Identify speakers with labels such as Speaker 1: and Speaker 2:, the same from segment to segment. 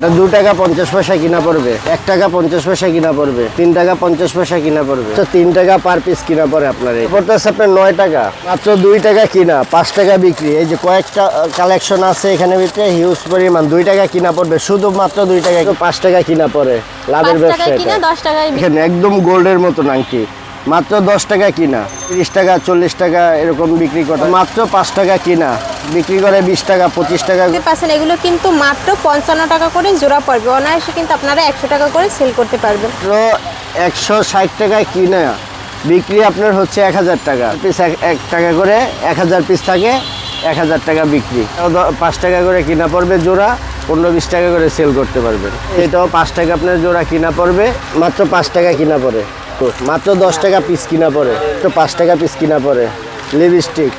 Speaker 1: এটা দু টাকা পঞ্চাশ পয়সা কিনা পড়বে এক টাকা পঞ্চাশ পয়সা কিনা পড়বে তিন টাকা পঞ্চাশ পয়সা কিনা পড়বে। তো তিন টাকা পার পিস কিনা পড়ে আপনার পড়তেছে আপনার নয় টাকা মাত্র দুই টাকা কিনা পাঁচ টাকা বিক্রি। এই যে কয়েকটা কালেকশন আছে এখানে ভিতরে হিউজ পরিমাণ দুই টাকা কিনা পড়বে শুধুমাত্র দুই টাকা পাঁচ টাকা কিনা পড়ে লাভের
Speaker 2: পাঁচ
Speaker 1: ব্যবসা
Speaker 2: টাকায় কিনা
Speaker 1: এটা
Speaker 2: দশ টাকায় বিক্রি।
Speaker 1: এখানে একদম গোল্ডের মতো আংটি। মাত্র দশ টাকা কিনা। তিরিশ টাকা চল্লিশ টাকা এরকম বিক্রি করে। মাত্র পাঁচ টাকা কিনা। বিক্রি করে বিশ টাকা পঁচিশ টাকা।
Speaker 2: পাচ্ছেন এগুলো কিন্তু মাত্র পঞ্চান্ন টাকা করে জোড়া পড়বে। অনায়াসে কিন্তু আপনারা একশো টাকা করে সেল করতে পারবেন।
Speaker 1: তো একশো ষাট টাকায় কিনা। বিক্রি আপনার হচ্ছে এক হাজার টাকা। পিস এক টাকা করে এক হাজার পিস থাকে এক হাজার টাকা বিক্রি। পাঁচ টাকা করে কিনা পড়বে জোড়া পনেরো বিশ টাকা করে সেল করতে পারবেন। এটাও পাঁচ টাকা আপনার জোড়া কিনা পড়বে মাত্র পাঁচ টাকা কিনা পড়ে। তো মাত্র দশ টাকা পিস কিনা পড়ে। তো পাঁচ টাকা পিস কিনা পড়ে। লিপস্টিক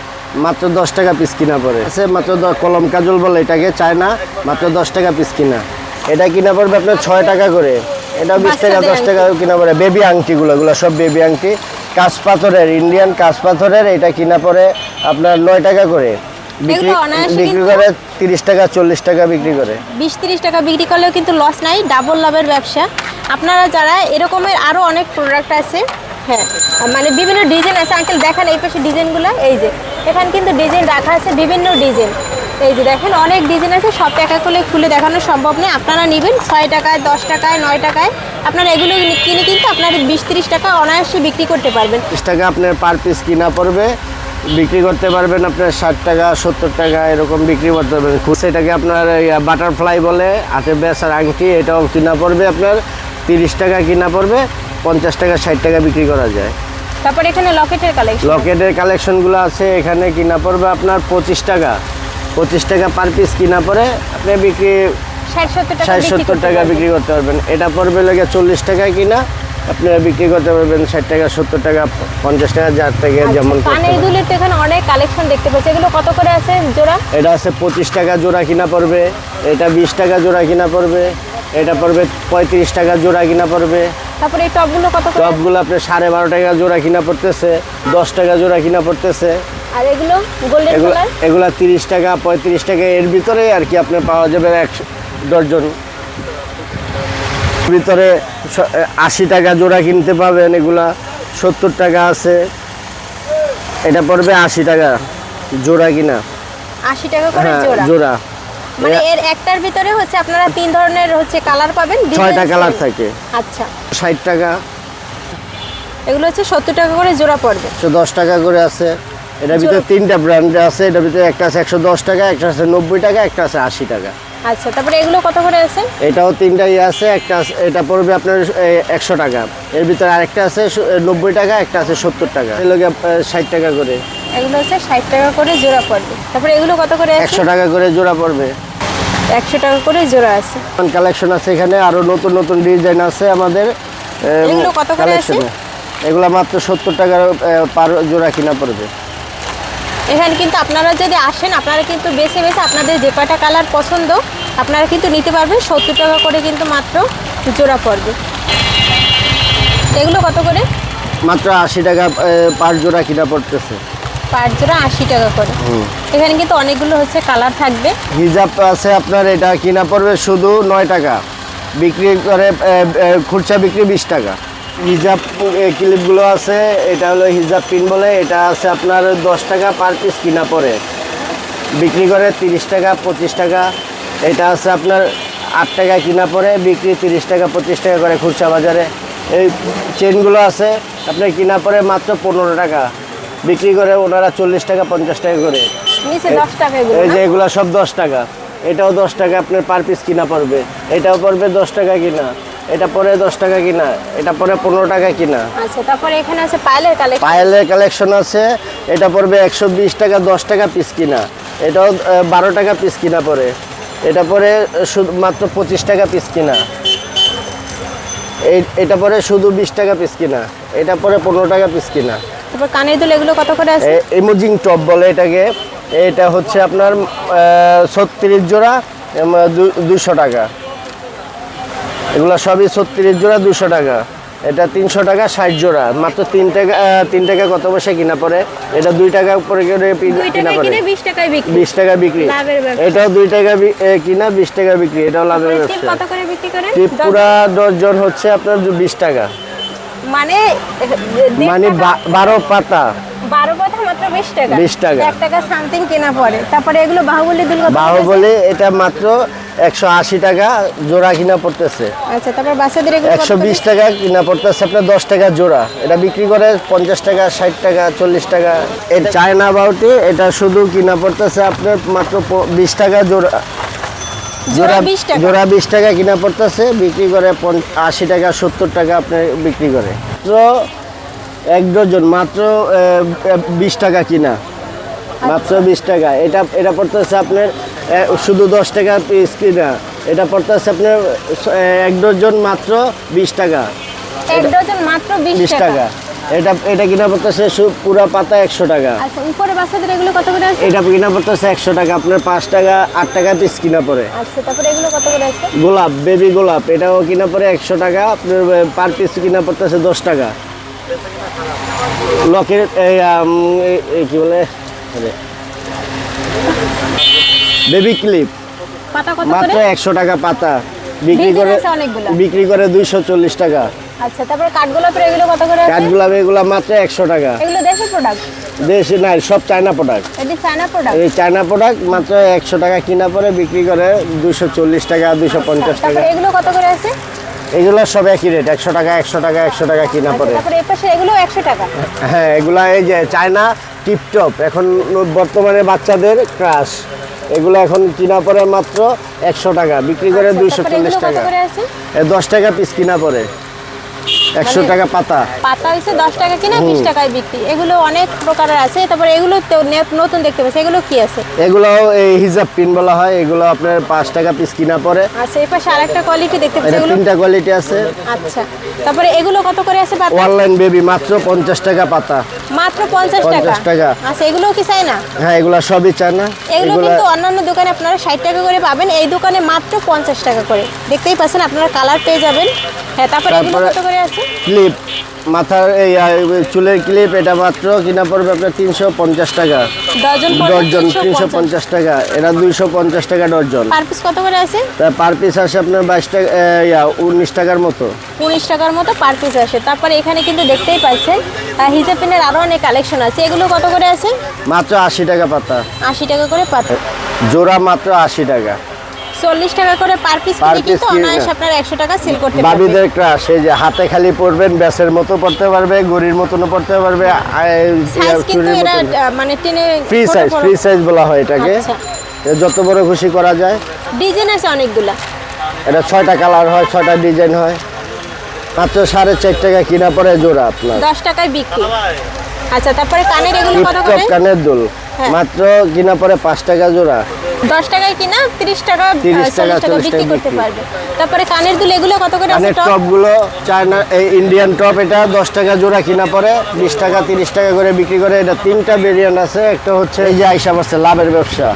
Speaker 1: মাত্র দশ টাকা পিস কিনা পড়ে। আছে মাত্র কলম কাজল বলে এটাকে চায় না মাত্র দশ টাকা পিস কিনা। এটা কিনা পড়বে আপনার ছয় টাকা করে। এটা বিশ টাকা দশ টাকা কিনা পড়ে। বেবি আংটিগুলো এগুলো সব বেবি আংটি। কাঁচ পাথরের ইন্ডিয়ান কাঁচ পাথরের এটা কিনা পড়ে আপনার নয় টাকা করে। বিক্রি করে তিরিশ টাকা চল্লিশ টাকা বিক্রি করে।
Speaker 2: বিশ তিরিশ টাকা বিক্রি করলেও কিন্তু লস নাই ডাবল লাভের ব্যবসা। আপনারা যারা এরকমের আরও অনেক প্রোডাক্ট আছে হ্যাঁ মানে বিভিন্ন ডিজাইন আছে আঙ্কেল দেখান এই পাশে ডিজাইনগুলো এই যে এখানে কিন্তু ডিজাইন রাখা আছে বিভিন্ন ডিজাইন এই যে দেখেন অনেক ডিজাইন আছে সব টাকা করে খুলে দেখানো সম্ভব নয়। আপনারা নেবেন ছয় টাকায় দশ টাকায় নয় টাকায়। আপনারা এগুলো কিনে কিন্তু আপনারা বিশ তিরিশ টাকা অনায়াসে বিক্রি করতে পারবেন।
Speaker 1: তিরিশ টাকা আপনার পার পিস কিনা পড়বে বিক্রি করতে পারবেন আপনার ষাট টাকা সত্তর টাকা এরকম বিক্রি করতে পারবেন। সেটাকে আপনার বাটারফ্লাই বলে হাতে বেসার আংটি এটাও কিনা পড়বে আপনার তিরিশ টাকা কিনা পড়বে পঞ্চাশ টাকা ষাট টাকা বিক্রি করা যায়।
Speaker 2: তারপর এখানে লকেটের কালেকশন
Speaker 1: লকেটের কালেকশনগুলো আছে এখানে কিনা পড়বে আপনার পঁচিশ টাকা। পঁচিশ টাকা পার পিস কিনা পড়ে আপনি বিক্রি
Speaker 2: ষাট সত্তর টাকা বিক্রি করতে পারবেন।
Speaker 1: বিক্রি করতে পারবেন। এটা পড়বে লাগে চল্লিশ টাকায় কিনা। আপনি বিক্রি করতে পারবেন ষাট টাকা সত্তর টাকা পঞ্চাশ টাকা যার থেকে যেমন করতে
Speaker 2: কানের দুলের তো এখানে অনেক কালেকশন দেখতে পাচ্ছি। এগুলো কত করে আছে জোড়া?
Speaker 1: এটা আছে পঁচিশ টাকা জোড়া কিনা পড়বে এটা বিশ টাকা জোড়া কিনা পড়বে এটা পড়বে পঁয়ত্রিশ টাকা জোড়া কিনা পড়বে।
Speaker 2: তারপরে এই টপগুলো কত
Speaker 1: টপগুলো আপনার সাড়ে বারো টাকা জোড়া কিনা পড়তেছে দশ টাকা জোড়া কিনা পড়তেছে।
Speaker 2: আর এগুলো গোল্ডেন
Speaker 1: এগুলো
Speaker 2: কালার
Speaker 1: এগুলা তিরিশ টাকা পঁয়ত্রিশ টাকা এর ভিতরে আর কি আপনার পাওয়া যাবে একশো ডজন ভিতরে আশি টাকা জোড়া কিনতে পাবেন এগুলা সত্তর টাকা আছে। এটা পড়বে আশি টাকা জোড়া কিনা।
Speaker 2: আশি টাকা করে
Speaker 1: হ্যাঁ
Speaker 2: জোড়া।
Speaker 1: জোড়া।
Speaker 2: মানে এর একটার ভিতরে হচ্ছে আপনারা তিন ধরনের হচ্ছে কালার পাবেন
Speaker 1: ছয়টা কালার থাকে।
Speaker 2: আচ্ছা।
Speaker 1: ষাট টাকা।
Speaker 2: এগুলো হচ্ছে সত্তর টাকা করে জোড়া পড়বে।
Speaker 1: একশো দশ টাকা করে আছে। এটার ভিতরে তিনটা ব্র্যান্ড আছে। এটার ভিতরে একটা আছে একশো দশ টাকা একটা আছে নব্বই টাকা একটা আছে আশি টাকা।
Speaker 2: আচ্ছা তারপরে এগুলো কত করে আছে?
Speaker 1: এটাও তিনটাই আছে একটা আছে- এটা পড়বে আপনার একশো টাকা। এর ভিতরে আরেকটা আছে নব্বই টাকা একটা আছে সত্তর টাকা। এগুলো ষাট টাকা করে।
Speaker 2: এগুলো হচ্ছে ষাট টাকা করে জোড়া পড়বে। তারপরে এগুলো কত করে
Speaker 1: একশো টাকা করে জোড়া পড়বে।
Speaker 2: একশো টাকা করে জোড়া আছে।
Speaker 1: কালেকশন আছে এখানে আরও নতুন নতুন ডিজাইন আছে আমাদের।
Speaker 2: এগুলো কত করে আছে?
Speaker 1: এগুলো মাত্র সত্তর টাকার পার জোড়া কিনা পড়বে।
Speaker 2: এখানে কিন্তু আপনারা যদি আসেন আপনারা কিন্তু বেছে বেছে আপনাদের যে কয়টা কালার পছন্দ আপনারা কিন্তু নিতে পারবেন। সত্তর টাকা করে কিন্তু মাত্র জোড়া পড়বে। এগুলো কত করে?
Speaker 1: মাত্র আশি টাকা পার জোড়া কিনা পড়তেছে।
Speaker 2: পার জোড়া আশি টাকা করে। এখানে কিন্তু অনেকগুলো হচ্ছে কালার থাকবে।
Speaker 1: হিজাব আছে আপনার এটা কিনা পড়বে শুধু নয় টাকা। বিক্রি করে খুচরা বিক্রি বিশ টাকা। হিজাব ক্লিপগুলো আছে এটা হলো হিজাব পিন বলে এটা আছে আপনার দশ টাকা পার পিস কিনা পড়ে। বিক্রি করে তিরিশ টাকা পঁচিশ টাকা এটা আছে আপনার আট টাকা কিনা পড়ে বিক্রি তিরিশ টাকা পঁচিশ টাকা করে খুচরা বাজারে। এই চেনগুলো আছে আপনার কিনা পড়ে মাত্র পনেরো টাকা বিক্রি করে ওনারা চল্লিশ টাকা পঞ্চাশ টাকা করে। এই যে? এগুলা সব দশ টাকা এটাও দশ টাকা আপনার পার পিস কিনা পড়বে এটাও পড়বে দশ টাকা কিনা। এটা পরে দশ টাকা কিনা এটা পরে পনেরো টাকা কিনা।
Speaker 2: আচ্ছা তারপরে এখানে আছে পায়েলের কালেকশন
Speaker 1: পায়েলের কালেকশন আছে এটা পড়বে একশো বিশ টাকা দশ টাকা পিস কিনা। এটাও আহ, বারো টাকা পিস কিনা পরে এটা পরে মাত্র পঁচিশ টাকা পিস কিনা। এই এটা পরে শুধু বিশ টাকা পিস কিনা। এটা পরে পনেরো টাকা পিস কিনা।
Speaker 2: তারপর কানের দুল এগুলো কত করে আছে?
Speaker 1: ইমোজিং টপ বলে এটাকে। এটা হচ্ছে আপনার ছত্রিশ জোড়া দুশো টাকা। এগুলো সবই ছত্রিশ জোড়া দুশো টাকা। এটা তিনশো টাকা ষাট জোড়া। মাত্র তিন টাকা তিন টাকা কত পয়সা কিনা পড়ে? এটা দুই টাকা করে কিনা পড়ে।
Speaker 2: বিশ
Speaker 1: বিশ টাকা বিক্রি। এটাও দুই টাকা কিনা বিশ টাকা বিক্রি। এটাও লাভের ব্যবসা।
Speaker 2: ত্রিপুরা
Speaker 1: পুরা দশজন হচ্ছে আপনার বিশ টাকা।
Speaker 2: মানে
Speaker 1: মানে বারো পাতা।
Speaker 2: বারো কথা মাত্র বিশ টাকা।
Speaker 1: 20 টাকা।
Speaker 2: এক টাকা সামথিং কেনা পড়ে। তারপরে এগুলো বাহুবলী
Speaker 1: বাহুবলী এটা মাত্র একশো আশি টাকা জোড়া কিনা পড়তেছে।
Speaker 2: আচ্ছা তারপর বাচ্চাদের
Speaker 1: একশো? বিশ টাকা কিনা পড়তেছে আপনার দশ টাকা জোড়া। এটা বিক্রি করে পঞ্চাশ টাকা ষাট টাকা চল্লিশ টাকা। এই চায়না বাউটি এটা শুধু কিনা পড়তেছে আপনার মাত্র বিশ টাকা জোড়া।
Speaker 2: জোড়া
Speaker 1: জোড়া বিশ টাকা? কিনা পড়তেছে বিক্রি করে আশি টাকা সত্তর টাকা আপনি বিক্রি করে। মাত্র এক ডজন মাত্র বিশ টাকা কিনা। মাত্র বিশ টাকা। এটা এটা পড়তেছে আপনার শুধু দশ টাকা পিস কিনা। এটা পড়তেছে আপনার এক ডজন মাত্র বিশ টাকা।
Speaker 2: এক ডজন মাত্র বিশ টাকা।
Speaker 1: এটা এটা কিনা পড়তেছে পুরা পাতা একশো টাকা।
Speaker 2: আচ্ছা উপরে বাচ্চাদের এগুলো কত করে আছে?
Speaker 1: এটা কিনা পড়তেছে একশো টাকা আপনার পাঁচ টাকা আট টাকা পিস কিনা পড়ে।
Speaker 2: আচ্ছা তারপরে এগুলো কত করে আছে?
Speaker 1: গোলাপ বেবি গোলাপ এটাও কিনা পড়ে একশো টাকা আপনার পার পিস কিনা পড়তেছে দশ টাকা। লকের কি বলে? বেবি ক্লিপ মাত্র একশো টাকা পাতা। বিক্রি করে বিক্রি করে দুইশো চল্লিশ টাকা।
Speaker 2: আচ্ছা তারপরে কাঠগোলাপের এগুলো কত করে
Speaker 1: কাঠগোলাপ এগুলো মাত্র একশো টাকা।
Speaker 2: এগুলো দেশের প্রোডাক্ট
Speaker 1: দেশে নাই সব চায়না প্রোডাক্ট
Speaker 2: এটি চায়না প্রোডাক্ট
Speaker 1: এই চায়না প্রোডাক্ট মাত্র একশো টাকা কিনা পরে বিক্রি করে দুশো চল্লিশ টাকা দুশো পঞ্চাশ টাকা।
Speaker 2: এগুলো কত করে আছে?
Speaker 1: এগুলো সব একই রেট একশো টাকা একশো টাকা একশো টাকা কিনা
Speaker 2: আচ্ছা
Speaker 1: পরে। হ্যাঁ এগুলো এই যে চায়না টিপটপ এখন বর্তমানে বাচ্চাদের ক্রাশ এগুলো এখন কিনা পরে মাত্র একশো টাকা বিক্রি করে
Speaker 2: আচ্ছা,
Speaker 1: দুইশো চল্লিশ টাকা। দশ টাকা পিস কিনা পরে। একশো
Speaker 2: মানে-
Speaker 1: টাকা পাতা।
Speaker 2: পাতা হচ্ছে দশ টাকা কিনা বিশ টাকায় বিক্রি। এগুলো অনেক প্রকারের আছে। তারপরে এগুলো নতুন দেখতে পাচ্ছি। এগুলো কি আছে?
Speaker 1: এগুলো এই হিজাব পিন বলা হয়। এগুলো আপনার পাঁচ টাকা পিস কিনা পরে
Speaker 2: আচ্ছা এই পাশে আরেকটা কোয়ালিটি দেখতে পাচ্ছি। এগুলো
Speaker 1: তিনটা কোয়ালিটি আছে।
Speaker 2: আচ্ছা তারপরে এগুলো কত করে আছে পাতা?
Speaker 1: অনলাইন বেবি মাত্র পঞ্চাশ টাকা পাতা।
Speaker 2: মাত্র পঞ্চাশ টাকা?
Speaker 1: 50 টাকা।
Speaker 2: আচ্ছা এগুলো কি চাই না
Speaker 1: হ্যাঁ এগুলো সবই চাই না
Speaker 2: এগুলো
Speaker 1: এগুলা
Speaker 2: কিন্তু অন্যান্য দোকানে আপনারা ষাট টাকা করে পাবেন। এই দোকানে মাত্র পঞ্চাশ টাকা করে। দেখতেই পাচ্ছেন আপনারা কালার পেয়ে যাবেন। হ্যাঁ তারপরে এগুলো কত করে আছে?
Speaker 1: ক্লিপ। মাথার এই চুলের ক্লিপ এটা মাত্র কিনা পড়বে আপনার তিনশো পঞ্চাশ টাকা।
Speaker 2: ডজন
Speaker 1: তিনশো পঞ্চাশ। টাকা। এটা দুইশো পঞ্চাশ টাকা ডজন।
Speaker 2: পার পিস কত করে আছে
Speaker 1: পার পিস আসে আপনার বাইশ টাকা ইয়া, উনিশ টাকার মতো।
Speaker 2: উনিশ টাকার মতো পার পিস আসে। তারপরে এখানে কিন্তু দেখতেই পাচ্ছেন হিজাব পেনের আরও অনেক কালেকশন আছে। এগুলো কত করে আছে
Speaker 1: মাত্র আশি টাকা পাতা।
Speaker 2: আশি টাকা করে পাতা।
Speaker 1: জোড়া মাত্র আশি টাকা।
Speaker 2: চল্লিশ টাকা করে পার পিস
Speaker 1: Per
Speaker 2: কিনে
Speaker 1: piece
Speaker 2: কিন্তু অনায়াসে আপনারা একশো টাকা সেল করতে পারবেন।
Speaker 1: বাবিদের ক্রাশ এই যে হাতে খালি পরবেন ব্যাসের মতো পড়তে পারবে গড়ির মতনও পড়তে পারবে
Speaker 2: সাইজ কিন্তু এরা মানে টেনে
Speaker 1: ফ্রি সাইজ ফ্রি সাইজ বলা হয় এটাকে।
Speaker 2: আচ্ছা।
Speaker 1: যত বড় খুশি করা যায়।
Speaker 2: ডিজাইন আছে অনেকগুলা।
Speaker 1: এটা ছয়টা কালার হয় ছয়টা ডিজাইন হয়। মাত্র সাড়ে চার টাকা কিনা পরে জোড়া আপনার।
Speaker 2: দশ টাকায় বিক্রি। আচ্ছা তারপরে কানের এগুলো কত করে?
Speaker 1: কানের দুল।
Speaker 2: হ্যাঁ।
Speaker 1: মাত্র কিনা পরে পাঁচ টাকা জোড়া।
Speaker 2: দশ টাকায় কিনা তিরিশ টাকা
Speaker 1: 30
Speaker 2: চল্লিশ টাকা বিক্রি করতে পারবে। তারপরে কানের দুল এগুলো কত করে আছে
Speaker 1: কানের
Speaker 2: টপ?
Speaker 1: টপগুলো চায়না এই ইন্ডিয়ান টপ এটা দশ টাকা জোড়া কিনা পরে বিশ টাকা তিরিশ টাকা করে বিক্রি করে এটা তিনটা ভেরিয়েন্ট আছে। একটা হচ্ছে এই যে আইসা পাচ্ছে লাভের ব্যবসা।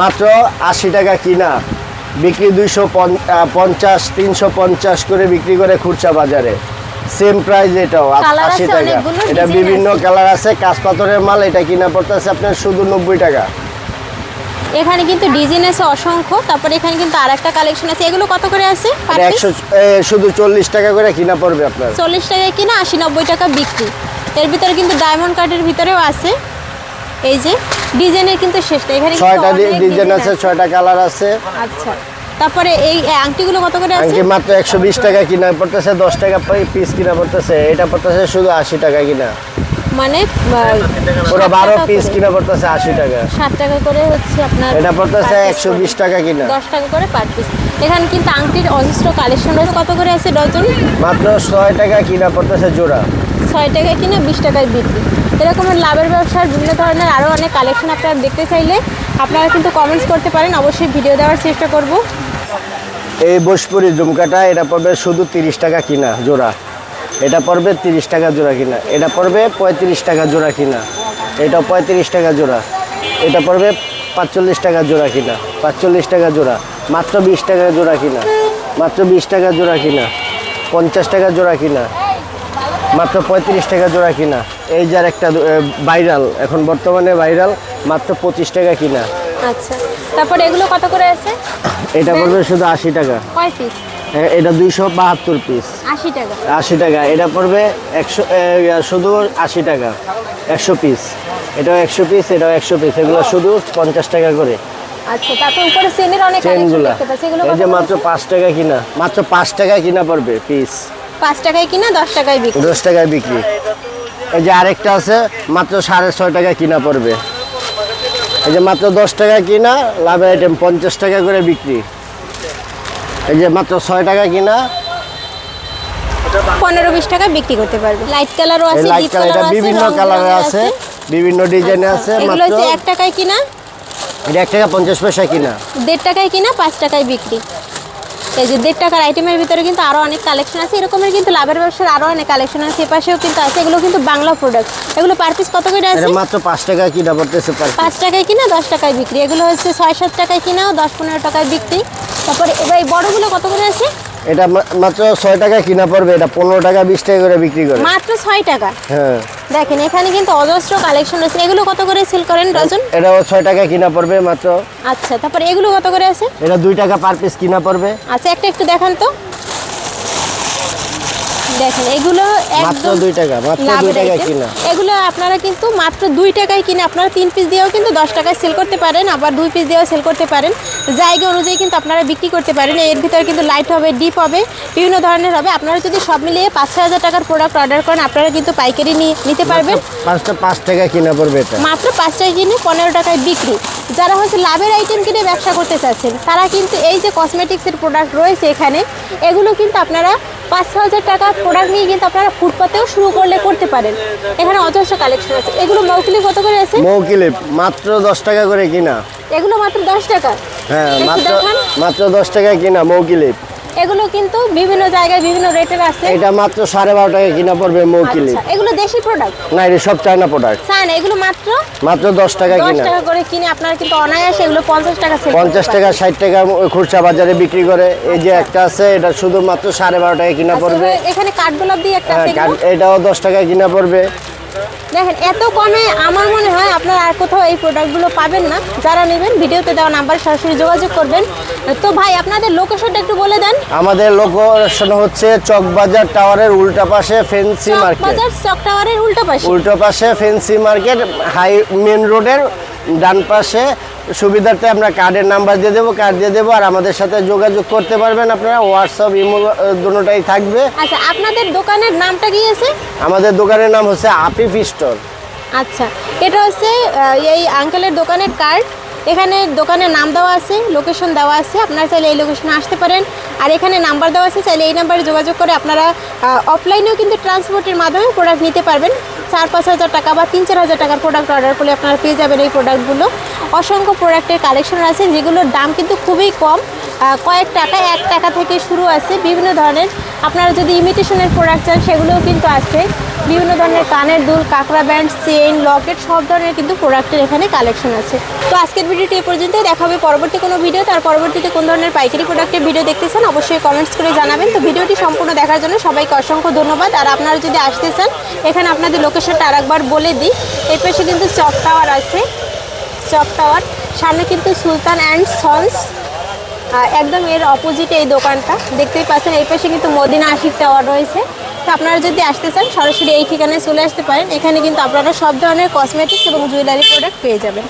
Speaker 1: মাত্র আশি টাকা কিনা বিক্রি দুইশো পঞ্চাশ তিনশো পঞ্চাশ করে বিক্রি করে খুচরা বাজারে। সেম প্রাইস এটাও আশি টাকা। এটা বিভিন্ন কালার আছে কাঁচ পাথরের মাল এটা কিনা পড়তেছে আপনার শুধু নব্বই টাকা।
Speaker 2: এখানে কিন্তু ডিজাইন আছে অসংখ্য তারপরে এখানে কিন্তু আর একটা কালেকশন আছে। এগুলো কত করে আছে?
Speaker 1: এ, শুধু চল্লিশ টাকা করে কিনা পড়বে আপনার।
Speaker 2: চল্লিশ টাকায় কিনা আশি নব্বই টাকা বিক্রি। এর ভিতরে কিন্তু ডায়মন্ড কার্ডের ভিতরেও আছে। এই যে ডিজাইনের কিন্তু শেষ নেই। এখানে
Speaker 1: ছয়টা ডিজাইন আছে ছয়টা কালার আছে।
Speaker 2: আচ্ছা। তারপরে এই আংটিগুলো কত করে আছে?
Speaker 1: আঙ্কি মাত্র একশো বিশ টাকা কিনা পড়তেছে দশ টাকা পিস কিনা পড়তেছে। এটা পড়তেছে শুধু আশি টাকা কিনা।
Speaker 2: মানে
Speaker 1: পুরো বারো পিস কিনা পড়তেছে আশি টাকা।
Speaker 2: ষাট টাকা করে হচ্ছে আপনার
Speaker 1: এটা পড়তেছে একশো বিশ টাকা কিনা।
Speaker 2: দশ টাকা করে পার পিস এখানে কিন্তু আংটির অজস্র কালেকশন রয়েছে। কত করে আছে ডজন?
Speaker 1: মাত্র ছয় টাকা কিনা পড়তেছে জোড়া।
Speaker 2: ছয় টাকায় কিনে বিশ টাকায় বিক্রি। এরকমের লাভের ব্যবসার বিভিন্ন ধরনের আরও অনেক কালেকশন আপনারা দেখতে চাইলে আপনারা কিন্তু কমেন্টস করতে পারেন। অবশ্যই ভিডিও দেওয়ার চেষ্টা করব।
Speaker 1: এই ভোজপুরি ঝুমকাটা এটা পড়বে শুধু তিরিশ টাকা কিনা জোড়া। এটা পড়বে তিরিশ টাকা জোড়া কিনা। এটা পড়বে পঁয়ত্রিশ টাকা জোড়া কিনা। এটা পঁয়ত্রিশ টাকা জোড়া। এটা পড়বে পাঁচচল্লিশ টাকা জোড়া কিনা। পাঁচচল্লিশ টাকা জোড়া। মাত্র বিশ টাকা জোড়া কিনা। মাত্র বিশ টাকা জোড়া কিনা। পঞ্চাশ টাকা জোড়া কিনা। মাত্র পঁয়ত্রিশ টাকা জোড়া কিনা। এই যার একটা ভাইরাল। এখন বর্তমানে ভাইরাল মাত্র পঁচিশ টাকা কিনা।
Speaker 2: আচ্ছা। তারপর এগুলো কত করে আছে?
Speaker 1: এটা পড়বে শুধু আশি টাকা।
Speaker 2: কয় পিস?
Speaker 1: এ- এটা দুইশো বাহাত্তর পিস
Speaker 2: আশি টাকা।
Speaker 1: আশি টাকা। এটা পড়বে একশো শুধু আশি টাকা। একশো পিস এটাও একশো পিস এটাও একশো পিস এগুলো শুধু পঞ্চাশ টাকা করে।
Speaker 2: আচ্ছা
Speaker 1: এই যে মাত্র পাঁচ টাকা কিনা। মাত্র পাঁচ টাকা কিনা পড়বে পিস
Speaker 2: পাঁচ টাকায় কিনা দশ টাকায় বিক্রি?
Speaker 1: দশ টাকায় বিক্রি। এই যে আরেকটা আছে মাত্র সাড়ে ছয় টাকা কিনা পড়বে। এই যে মাত্র দশ টাকা কিনা লাভের আইটেম পঞ্চাশ টাকা করে বিক্রি। এই যে মাত্র ছয় টাকা কিনা।
Speaker 2: পনেরো বিশ টাকা বিক্রি করতে পারবে। লাইট কালারও আছে
Speaker 1: লাইট
Speaker 2: ডিপ
Speaker 1: কালার এটা বিভিন্ন
Speaker 2: রং
Speaker 1: কালারের
Speaker 2: বেরঙের
Speaker 1: আছে বিভিন্ন ডিজাইনে আছে
Speaker 2: এগুলো
Speaker 1: মাত্র
Speaker 2: হচ্ছে এক টাকায় কিনা?
Speaker 1: এটা এক টাকা পঞ্চাশ পয়সা কিনা।
Speaker 2: দেড় টাকায় কিনা পাঁচ টাকায় বিক্রি। এই যে দেড় টাকার আইটেমের ভিতরে কিন্তু আরও অনেক কালেকশন আছে এরকমের কিন্তু লাভের ব্যবসার আরও অনেক কালেকশন আছে এপাশেও কিন্তু আছে এগুলো কিন্তু বাংলা প্রোডাক্ট এগুলো পার পিস কত করে আছে?
Speaker 1: মাত্র পাঁচ টাকা কিনা পড়তেছে পার
Speaker 2: পাঁচ টাকায় কিনা দশ টাকায় বিক্রি। এগুলো হচ্ছে ছয় সাত টাকায় কিনাও দশ পনেরো টাকায় বিক্রি। তারপরে এবার এই বড়গুলো কত করে আছে?
Speaker 1: এটা মাত্র ছয় টাকা কিনা পড়বে এটা পনেরো টাকা বিশ টাকা করে বিক্রি করে।
Speaker 2: মাত্র ছয় টাকা?
Speaker 1: হ্যাঁ।
Speaker 2: দেখেন এখানে কিন্তু অজস্র কালেকশন আছে। এগুলো কত করে সেল করেন ডজন
Speaker 1: এটা ছয় টাকা কিনা পড়বে মাত্র।
Speaker 2: আচ্ছা তারপরে এগুলো কত করে আছে?
Speaker 1: এটা দুই টাকা পার পিস কিনা পড়বে।
Speaker 2: আচ্ছা একটা একটু দেখান তো। দেখেন এগুলো
Speaker 1: মাত্র
Speaker 2: একদম
Speaker 1: দুই টাকা মাত্র দুই
Speaker 2: লাভের
Speaker 1: টাকা
Speaker 2: item।
Speaker 1: কিনা।
Speaker 2: এগুলো আপনারা কিন্তু মাত্র দুই টাকায় কিনে আপনারা তিন পিস দিয়েও কিন্তু দশ টাকায় সেল করতে পারেন আবার দুই পিস দিয়েও সেল করতে পারেন। জায়গা অনুযায়ী কিন্তু আপনারা বিক্রি করতে পারেন। এর ভিতরে কিন্তু লাইট হবে ডিপ হবে বিভিন্ন ধরনের হবে। আপনারা যদি সব মিলিয়ে পাঁচ ছয় হাজার টাকার প্রোডাক্ট অর্ডার করেন আপনারা কিন্তু পাইকারি নিয়ে নিতে পারবেন।
Speaker 1: পাঁচটা পাঁচ টাকা কিনা পড়বে এটা।
Speaker 2: মাত্র পাঁচ টাকায় কিনে পনেরো টাকায় বিক্রি। যারা হচ্ছে লাভের আইটেম কিনে ব্যবসা করতে চাচ্ছেন তারা কিন্তু এই যে কসমেটিক্সের প্রোডাক্ট রয়েছে এখানে এগুলো কিন্তু আপনারা পাঁচ ছ হাজার টাকার প্রোডাক্ট নিয়ে কিন্তু আপনারা ফুটপাতেও শুরু করলে করতে পারেন। এখানে অজস্র কালেকশন আছে। এগুলো মৌকিলি কত করে আছে?
Speaker 1: মৌকিলিপ মাত্র দশ টাকা করে কিনা।
Speaker 2: এগুলো মাত্র দশ টাকা।
Speaker 1: হ্যাঁ মাত্র মাত্র দশ টাকা কিনা মৌকিলিপ
Speaker 2: এগুলো কিন্তু বিভিন্ন জায়গায় বিভিন্ন রেটের আছে।
Speaker 1: এটা মাত্র সাড়ে বারো টাকা কিনা পড়বে মৌকিলিপ
Speaker 2: আচ্ছা এগুলো দেশি প্রোডাক্ট
Speaker 1: না এটা সব চায়না প্রোডাক্ট
Speaker 2: চান এগুলো মাত্র?
Speaker 1: মাত্র দশ টাকা
Speaker 2: দশ
Speaker 1: কিনা।
Speaker 2: টাকা করে কিনে আপনারা কিন্তু অনায়াসে এগুলো পঞ্চাশ টাকা sell করতে
Speaker 1: পঞ্চাশ টাকা ষাট টাকা খুচরা বাজারে বিক্রি করে। এই যে একটা আছে এটা শুধুমাত্র সাড়ে বারো টাকা কিনা
Speaker 2: আচ্ছা,
Speaker 1: পড়বে।
Speaker 2: এখানে কাঠগোলাপ দিয়ে একটা
Speaker 1: হ্যাঁ
Speaker 2: আছে
Speaker 1: এটাও দশ টাকা কিনা পড়বে।
Speaker 2: দেখেন এত কমে আমার মনে হয় আপনারা আর কোথাও এই প্রোডাক্টগুলো পাবেন না। যারা নেবেন ভিডিওতে দেওয়া নাম্বার সরাসরি যোগাযোগ করবেন। তো ভাই আপনাদের লোকেশনটা একটু বলে দেন।
Speaker 1: আমাদের লোকেশন হচ্ছে চকবাজার টাওয়ারের উল্টা পাশে ফেন্সি মার্কেট।
Speaker 2: বাজার চক টাওয়ারের উল্টা পাশে?
Speaker 1: উল্টা পাশে ফেন্সি মার্কেট হাই মেন রোডের ডান পাশে সুবিধার্থে আমরা কার্ডের নাম্বার দিয়ে দেবো কার্ড দিয়ে দেবো আর আমাদের সাথে যোগাযোগ করতে পারবেন আপনারা। হোয়াটসঅ্যাপ ইমো দুটাই দুটোটাই থাকবে।
Speaker 2: আচ্ছা আপনাদের দোকানের নামটা কি আছে?
Speaker 1: আমাদের দোকানের নাম হচ্ছে আপিফ স্টোর
Speaker 2: আচ্ছা এটা হচ্ছে এই আঙ্কেলের দোকানের কার্ড এখানে দোকানের নাম দেওয়া আছে লোকেশন দেওয়া আছে, আপনারা চাইলে এই লোকেশনে আসতে পারেন। আর এখানে নাম্বার দেওয়া আছে, চাইলে এই নাম্বারে যোগাযোগ করে আপনারা অফলাইনেও কিন্তু ট্রান্সপোর্টের মাধ্যমে প্রোডাক্ট নিতে পারবেন। চার, পাঁচ হাজার টাকা বা তিন, চার হাজার টাকার প্রোডাক্ট অর্ডার করলে আপনারা পেয়ে যাবেন এই প্রোডাক্টগুলো অসংখ্য প্রোডাক্টের কালেকশন আছে, যেগুলোর দাম কিন্তু খুবই কম। কয়েক টাকা, এক টাকা থেকে শুরু আছে। বিভিন্ন ধরনের, আপনারা যদি ইমিটেশনের প্রোডাক্ট চান, সেগুলোও কিন্তু আছে। বিভিন্ন ধরনের কানের দুল, কাঁকড়া ব্যান্ড, চেইন, লকেট, সব ধরনের কিন্তু প্রোডাক্টের এখানে কালেকশন আছে। তো আজকের ভিডিওটি এ পর্যন্ত দেখা হবে পরবর্তী কোনো ভিডিও তার পরবর্তীতে কোন ধরনের পাইকারি প্রোডাক্টের ভিডিও দেখতে চান, অবশ্যই কমেন্টস করে জানাবেন। তো ভিডিওটি সম্পূর্ণ দেখার জন্য সবাইকে অসংখ্য ধন্যবাদ। আর আপনারা যদি আসতে চান, এখানে আপনাদের লোকেশনটা আরেকবার বলে দিই। এর পাশে কিন্তু চক টাওয়ার আছে। চক টাওয়ার সামনে কিন্তু সুলতান অ্যান্ড সন্স একদম এর অপোজিটে এই দোকানটা। দেখতেই পাচ্ছেন, এই পাশে কিন্তু মদিনা আশিক টাওয়ার রয়েছে। তো আপনারা যদি আসতে চান, সরাসরি এই ঠিকানায় চলে আসতে পারেন। এখানে কিন্তু আপনারা সব ধরনের কসমেটিক্স এবং জুয়েলারি প্রোডাক্ট পেয়ে যাবেন।